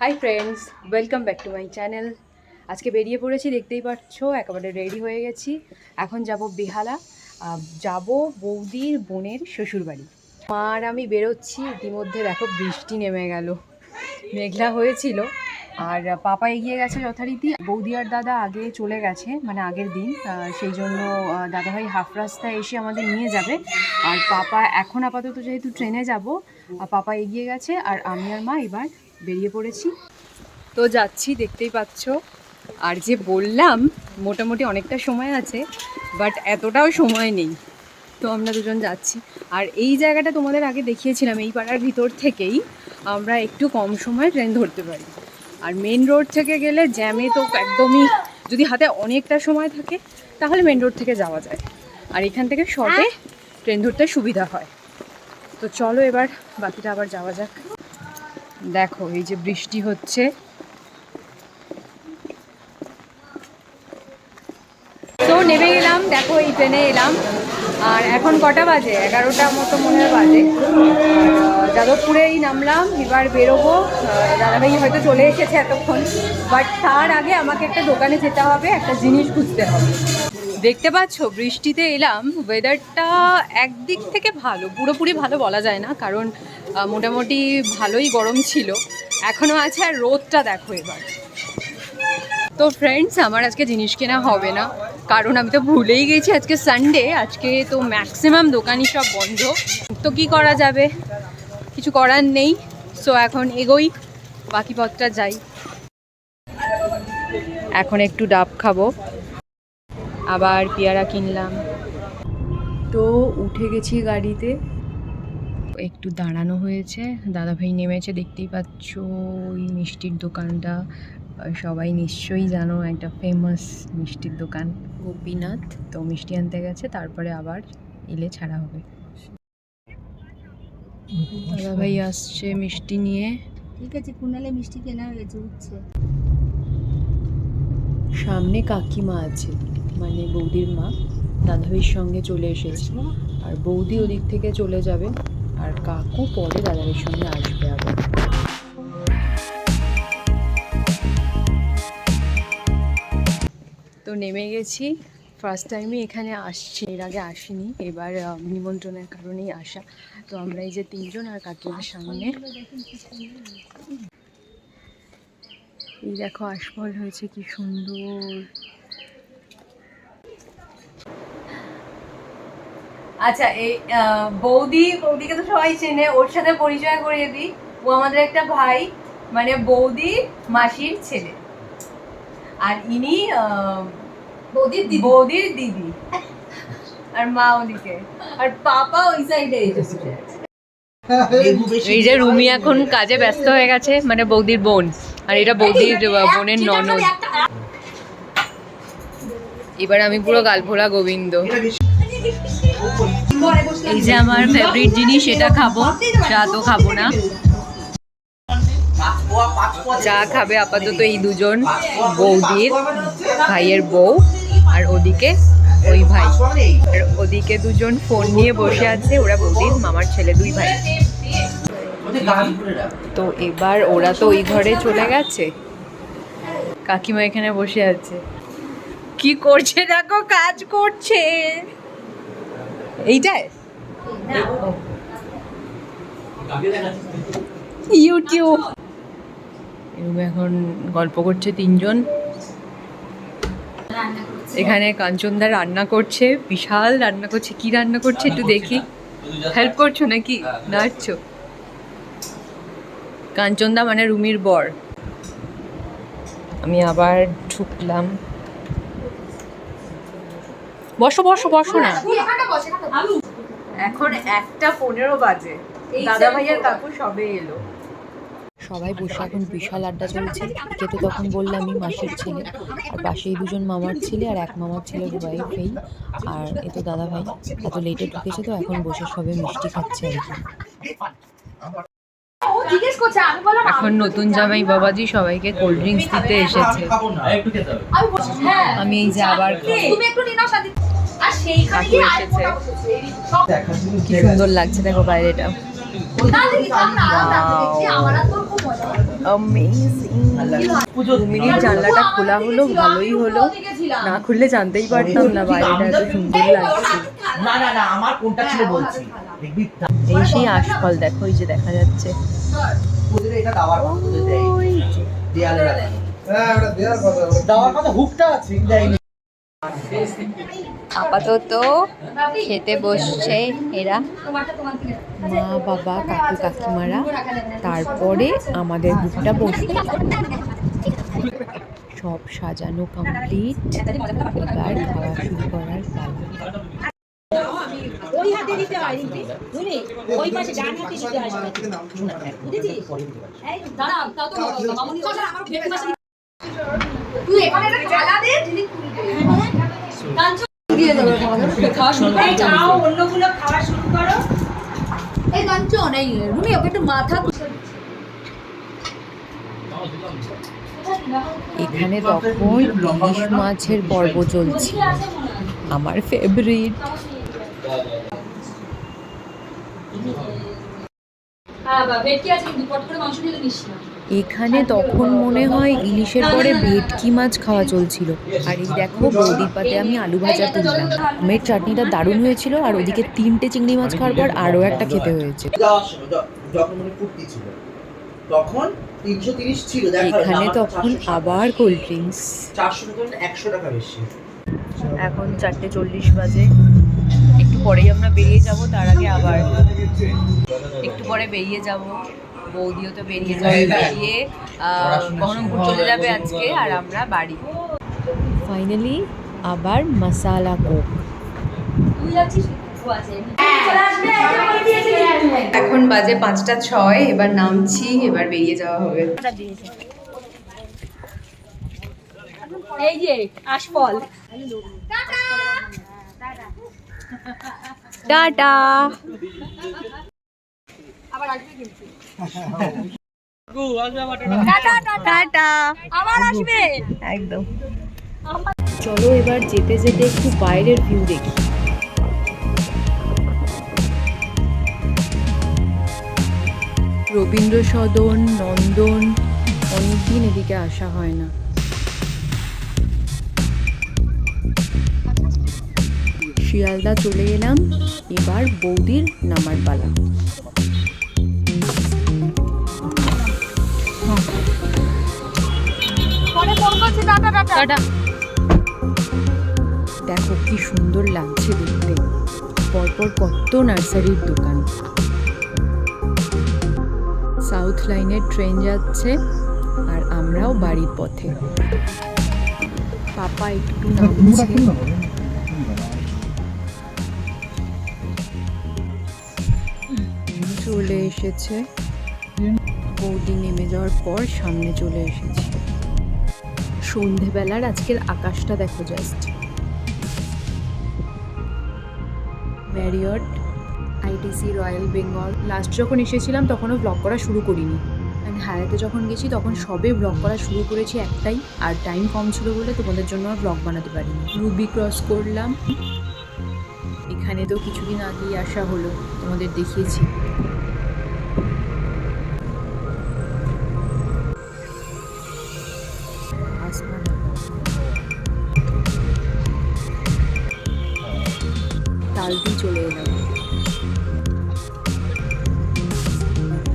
Hi friends welcome back to my channel আজকে বেরিয়ে পড়েছি, দেখতেই পাচ্ছ, একেবারে রেডি হয়ে গেছি। এখন যাব বেহালা যাব বৌদির বোনের শ্বশুরবাড়ি। মা আর আমি বেরোচ্ছি, ইতিমধ্যে দেখো বৃষ্টি নেমে গেল। মেঘলা হয়েছিল, আর পাপা এগিয়ে গেছে যথারীতি। বৌদি আর দাদা আগে চলে গেছে মানে আগের দিন সেই জন্য দাদাভাই হাফ রাস্তায় এসে আমাদের নিয়ে যাবে। আর পাপা এখন আপাতত যেহেতু ট্রেনে যাব পাপা এগিয়ে গেছে, আর আমি আর মা এবার বেরিয়ে পড়েছি। তো যাচ্ছি দেখতেই পাচ্ছ। আর যে বললাম মোটামুটি অনেকটা সময় আছে বাট এতটাও সময় নেই। তো আমরা দুজন যাচ্ছি। আর এই জায়গাটা তোমাদের আগে দেখিয়েছিলাম এই পাড়ার ভিতর থেকেই আমরা একটু কম সময় ট্রেন ধরতে পারি। আর মেন রোড থেকে গেলে জ্যামে তো একদমই যদি হাতে অনেকটা সময় থাকে তাহলে মেন রোড থেকে যাওয়া যায়। আর এখান থেকে শর্টে ট্রেন ধরতে সুবিধা হয়। তো চলো এবার বাকিটা আবার যাওয়া যাক। দেখো, এই যে বৃষ্টি হচ্ছে। তো নেমে গেলাম, দেখো, এই ট্রেনে এলাম। আর এখন কটা বাজে? এগারোটা মতো মনে হয় বাজে। যাদবপুরেই নামলাম, এবার বেরোবো। দাদাভাই হয়তো চলে এসেছে এতক্ষণ। বাট তার আগে আমাকে একটা দোকানে যেতে হবে, একটা জিনিস খুঁজতে হবে। দেখতে পাচ্ছ, বৃষ্টিতে এলাম। ওয়েদারটা একদিক থেকে ভালো, পুরোপুরি ভালো বলা যায় না, কারণ মোটামুটি ভালোই গরম ছিল। এখনও আছে আর রোদটা দেখো এবার। তো ফ্রেন্ডস আমার আজকে জিনিস কেনা হবে না, কারণ আমি তো ভুলেই গেছি আজকে সানডে আজকে তো ম্যাক্সিমাম দোকানই সব বন্ধ। তো কি করা যাবে? কিছু করার নেই সো এখন এগোই, বাকি পথটা যাই। এখন একটু ডাব খাব। আবার পেয়ারা কিনলাম। তো উঠে গেছি গাড়িতে। একটু দাঁড়ানো হয়েছে দাদাভাই নেমেছে দেখতেই পাচ্ছ ওই মিষ্টির দোকানটা। সবাই নিশ্চয়ই জানো একটা ফেমাস মিষ্টির দোকান। গোপীনাথ। তো মিষ্টি আনতে গেছে তারপরে আবার এলে ছাড়া হবে। দাদাভাই আসছে মিষ্টি নিয়ে। ঠিক আছে কুনালে মিষ্টি কেনা হয়েছে উঠছে। সামনে কাকিমা আছে। মানে বৌদির মা দাদাভাইয়ের সঙ্গে চলে এসেছে। আর বৌদি ওদিক থেকে চলে যাবে আর কাকু পরে দাদাভাইয়ের সঙ্গে আসবে আবার। তো নেমে গেছি। ফার্স্ট টাইমই এখানে আসছি, এর আগে আসিনি। এবার নিমন্ত্রণের কারণেই আসা। তো আমরা এই যে তিনজন আর কাকিমার সামনে। এই দেখো আশফল হয়েছে, কি সুন্দর। আচ্ছা এই আহ, বৌদি বৌদিকে তো সবাই চেনে ওর সাথে পরিচয় করিয়ে দিই। ও আমাদের একটা ভাই মানে বৌদি মাসির ছেলে। আর ইনি আহ, বৌদির দিদি। বৌদির দিদি। আর মা ওদিকে। আর পাপা ওই সাইডে এই যে রুমি এখন কাজে ব্যস্ত হয়ে গেছে মানে বৌদির বোন। আর এটা বৌদির বোনের ননদ। এবার আমি পুরো গালভোলা গোবিন্দ। এই যে আমার ফেভারিট জিনিস, এটা খাব। চা তো খাব না। চা খাবে আপাতত এই দুজন, বৌদির, ভাইয়ের বউ, আর ওদিকে ওই ভাই। আর ওদিকে দুজন ফোন নিয়ে বসে আছে, ওরা বৌদির মামার ছেলে, দুই ভাই। তো এবার ওরা তো ওই ঘরে চলে গেছে। কাকিমা এখানে বসে আছে। কি করছে দেখো, কাজ করছে। এইটাই? ইউটিউব। এরকম এখন গল্প করছে তিনজন। এখানে কাঞ্চনদা রান্না করছে বিশাল রান্না করছে কি রান্না করছে একটু দেখি। হেল্প করছ নাকি? নাচছো কাঞ্চনদা মানে রুমির বর। আমি আবার ঢুকলাম। বসো বসো বসো না। এখন একটা পনেরো বাজে। দাদা ভাইয়ার কাকু সবে এলো। সবাই বসে এখন বিশাল আড্ডা চলছে। একে তো তখন বললামই মাসির ছেলে। আর পাশেই দুজন মামার ছেলে আর এক মামার ছেলের ওয়াইফ এই। আর এ তো দাদা ভাই এত লেটে ঢুকেছে তো এখন বসে সবে মিষ্টি খাচ্ছে আর কি। এখন নতুন জামাই বাবাজি সবাইকে কোল্ড ড্রিঙ্কস দিতে এসেছে। হ্যাঁ আমি এই যে আবার কাকু এসেছে। কি সুন্দর লাগছে দেখো বাইরেটা। হয়। মিনিট জানলাটা খোলা হলো ভালোই হলো। না খুললে জানতেই পারতাম না বাইরেটা এত সুন্দর লাগছে। না না না আমার কোনটা ছিল বলছি। এই সেই আশফল দেখো এই যে দেখা যাচ্ছে। দেওয়ার কথা হ্যাঁ হুকটা আছে। আপাতত খেতে বসছে এরা। মা, বাবা, কাকু, কাকিমারা। তারপরে আমাদের গ্রুপটা বসবে। সব সাজানো কমপ্লিট এবার খাওয়া শুরু করার পালা। ওই হাতে দিতে বুঝলি? ওই পাশে ডান হাতে দিতে। বুঝেছিস? দাঁড়া তাও তো মামুনি আমার খুলবে কাঞ্চন দিয়ে দেবো খাওয়া শুরু যাও অন্যগুলো খাওয়া শুরু করো। এই কাঞ্চন এই রুমি ওকে একটু মাথা এখানে তখন ইলিশ মাছের পর্ব চলছে। আমার ফেভারিট এখানে তখন মনে হয় ইলিশের পরে ভেটকি মাছ খাওয়া চলছিল। আর এই দেখো বৌদির পাতে আমি আলু ভাজা তুললাম। আমের চাটনিটা দারুণ হয়েছিল আর ওদিকে তিনটে চিংড়ি মাছ খাওয়ার পর আরও একটা খেতে হয়েছে। মানে তখন তিনশো তিরিশ ছিল এখানে তখন আবার কোল্ড ড্রিঙ্কস চারশো টাকা একশো টাকা বেশি। এখন চারটে চল্লিশ বাজে। পরেই আমরা বেরিয়ে যাব তার আগে আবার একটু পরে বেরিয়ে যাব। বৌদিও তো বেরিয়ে যাবে। বেরিয়ে বহরমপুর চলে যাবে আজকে আর আমরা বাড়ি। ফাইনালি আবার মশালা কোক দিয়েছি এখন বাজে পাঁচটা ছয় এবার নামছি এবার বেরিয়ে যাওয়া হবে। এই যে আশফল। টাটা। আবার আসবে কিন্তু টাটা। আবার আসবে। একদম। চলো এবার যেতে যেতে একটু বাইরের ভিউ দেখি। রবীন্দ্র সদন নন্দন অনেকদিন এদিকে আসা হয় না। শিয়ালদা চলে এলাম। এবার বৌদির নামার পালা। দেখো কি সুন্দর লাগছে দেখতে। পরপর কত নার্সারির দোকান। সাউথ লাইনের ট্রেন যাচ্ছে আর আমরাও বাড়ির পথে। পাপা একটু নামছে। চলে এসেছে। বৌদি নেমে যাওয়ার পর সামনে চলে এসেছে। সন্ধেবেলার আজকের আকাশটা দেখো just Marriott ITC Royal Bengal last যখন এসেছিলাম তখনও ব্লগ করা শুরু করিনি। অ্যান্ড হায়াতে যখন গেছি তখন সবে ব্লগ করা শুরু করেছি একটাই। আর টাইম কম ছিল বলে তোমাদের জন্য আর ব্লগ বানাতে পারিনি। রুবি ক্রস করলাম। এখানে তো কিছুদিন আগেই আসা হলো। তোমাদের দেখিয়েছি। তালদি চলে এলাম।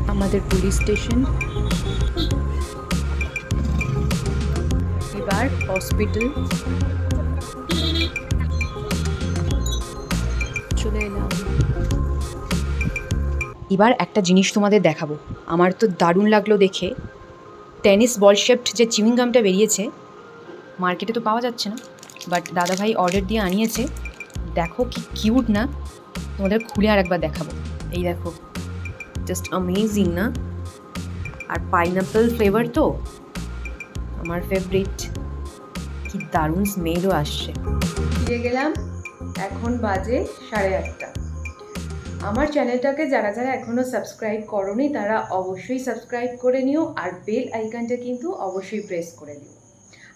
আমাদের পুলিশ স্টেশন। এবার হসপিটাল। চলে এলাম। এবার একটা জিনিস তোমাদের দেখাবো। আমার তো দারুণ লাগল দেখে। টেনিস বল শেপড যে চিউইং গামটা বেরিয়েছে, মার্কেটে তো পাওয়া যাচ্ছে না, বাট দাদাভাই অর্ডার দিয়ে আনিয়েছে। দেখো কি কিউট না? তোমাদের খুলে আর একবার দেখাবো। এই দেখো জাস্ট অ্যামেজিং না? আর পাইনাপেল ফ্লেভার তো? আমার ফেভারিট কি দারুণ স্মেলও আসছে। ফিরে গেলাম, এখন বাজে সাড়ে আটটা। আমার চ্যানেলটাকে যারা যারা এখনও সাবস্ক্রাইব করনি, তারা অবশ্যই সাবস্ক্রাইব করে নিও, আর বেল আইকনটা কিন্তু অবশ্যই প্রেস করে নিও।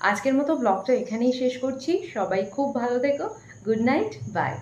আজকের মতো ব্লগটা এখানেই শেষ করছি। সবাই খুব ভালো থেকো। Good night bye